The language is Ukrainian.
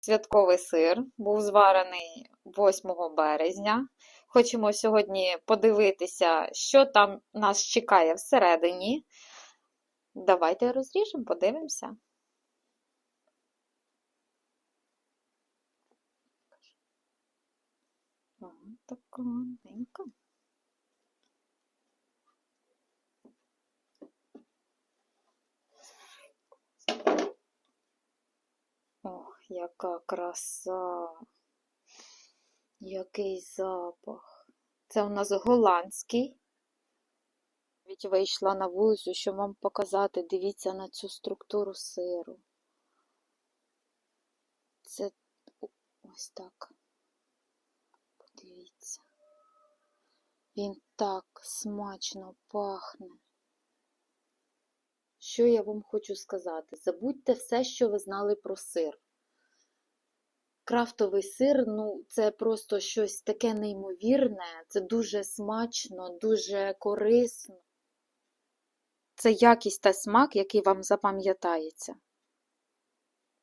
Святковий сир був зварений 8 березня. Хочемо сьогодні подивитися, що там нас чекає всередині. Давайте розріжемо, подивимося. О, так яка краса, який запах. Це у нас голландський. Навіть вийшла на вулицю, щоб вам показати. Дивіться на цю структуру сиру. Це ось так. Подивіться. Він так смачно пахне. Що я вам хочу сказати? Забудьте все, що ви знали про сир. Крафтовий сир, ну, це просто щось таке неймовірне, це дуже смачно, дуже корисно. Це якість та смак, який вам запам'ятається.